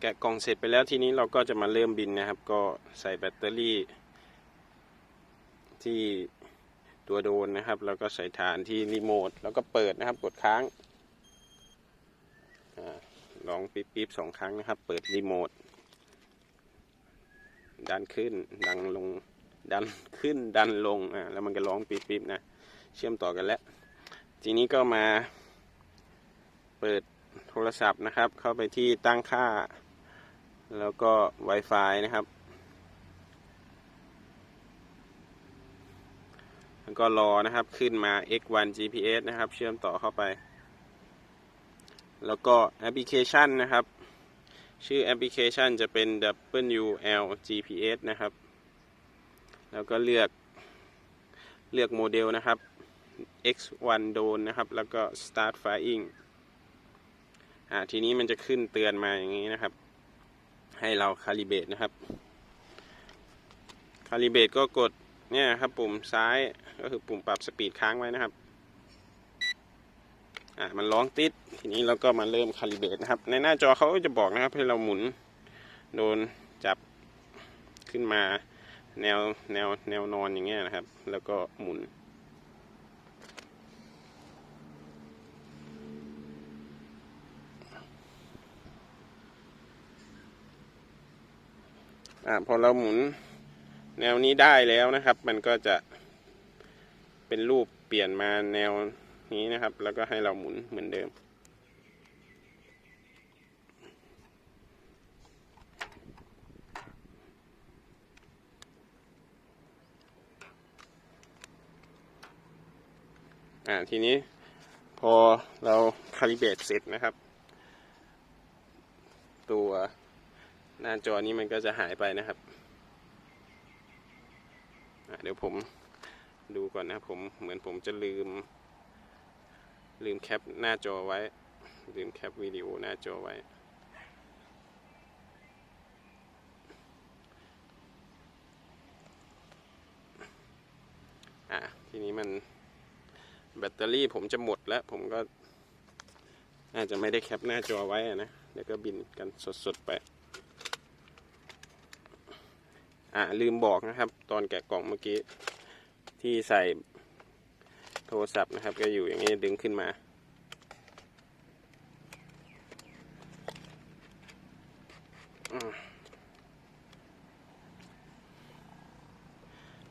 แกะกล่องเสร็จไปแล้วทีนี้เราก็จะมาเริ่มบินนะครับ ก็ใส่แบตเตอรี่ ที่ตัวโดนนะครับ แล้วก็ใส่ฐานที่รีโมทแล้วก็เปิดนะครับ กดค้างอลองปิ๊บปิ๊บสองครั้งนะครับ เปิดรีโมทดันขึ้น ดันลง ดันขึ้น ดันลง อ่า แล้วมันก็ร้องปิ๊บปิ๊บนะ เชื่อมต่อกันแล้ว ทีนี้ก็มา เปิดโทรศัพท์นะครับ เข้าไปที่ตั้งค่า แล้วก็ Wi-Fi นะครับ แล้วก็รอนะครับขึ้นมา X1 GPS นะครับ เชื่อมต่อเข้าไป แล้วก็แอปพลิเคชันนะครับ ชื่อแอปพลิเคชันจะเป็น WL GPS นะครับ แล้วก็เลือกเลือกโมเดลนะครับ X1 Drone นะครับ แล้วก็ Start Flying อ่า ทีนี้มันจะขึ้นเตือนมาอย่างนี้นะครับ ให้เราคาลิเบตนะครับ คาลิเบตก็กดเนี่ยครับปุ่มซ้ายก็คือปุ่มปรับสปีดค้างไว้นะครับ อ่ามันร้องติด ทีนี้เราก็มาเริ่มคาลิเบตนะครับ ในหน้าจอเขาก็จะบอกนะครับ ให้เราหมุนโดนจับขึ้นมาแนวแนวแนวนอนอย่างเงี้ยนะครับ แล้วก็หมุน อ่าพอเราหมุนแนวนี้ได้แล้วนะครับ มันก็จะเป็นรูปเปลี่ยนมาแนวนี้นะครับ แล้วก็ให้เราหมุนเหมือนเดิม อ่าทีนี้พอเราคาลิเบตเสร็จนะครับ ตัวห น้าจอนี้มันก็จะหายไปนะครับเดี๋ยวผมดูก่อนนะผมเหมือนผมจะลืม ลืมแคปหน้าจอไว้ ลืมแคปวิดีโอหน้าจอไว้ อะ ทีนี้มันแบตเตอรี่ผมจะหมดแล้ว ผมก็น่าจจะไม่ได้แคปหน้าจอไว้นะเดี๋ยวก็บินกันสดๆไป อ่าลืมบอกนะครับ ตอนแกะกล่องเมื่อกี้ที่ใส่โทรศัพท์นะครับ ก็อยู่อย่างนี้ดึงขึ้นมา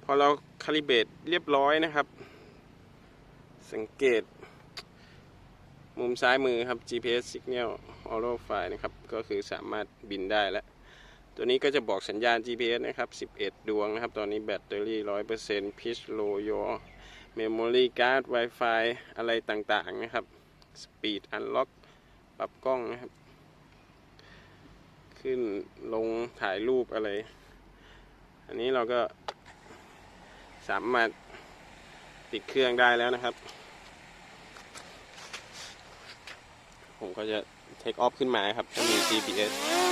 พอเราคาลิเบตเรียบร้อยนะครับ สังเกต มุมซ้ายมือครับ GPS Signal Auto File นะครับ ก็คือสามารถบินได้แล้ว ตัวนี้ก็จะบอกสัญญาณ GPS นะครับ 11 ดวงนะครับ ตอนนี้แบตเตอรี่ 100% pitch low yaw memory card Wi-Fi อะไรต่างๆนะครับ speed unlock ปรับกล้องนะครับ ขึ้นลงถ่ายรูปอะไร อันนี้เราก็สามารถติดเครื่องได้แล้วนะครับ ผมก็จะเทคออฟขึ้นมาครับถ้ามี GPS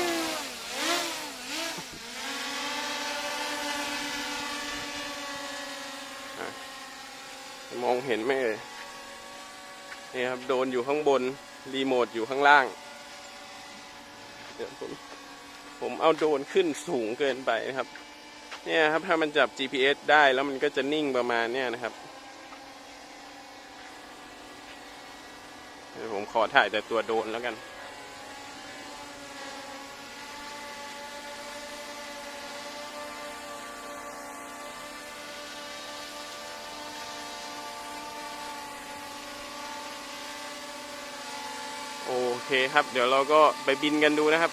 มองเห็นไหมเอ่ยนี่ครับโดนอยู่ข้างบน รีโมทอยู่ข้างล่าง เดี๋ยวผมผมเอาโดรนขึ้นสูงเกินไปนะครับ เนี่ยครับถ้ามันจับ GPS ได้แล้วมันก็จะนิ่งประมาณเนี้ยนะครับเดี๋ยวผมขอถ่ายแต่ตัวโดรนแล้วกัน เคครับ เดี๋ยวเราก็ไปบินกันดูนะครับ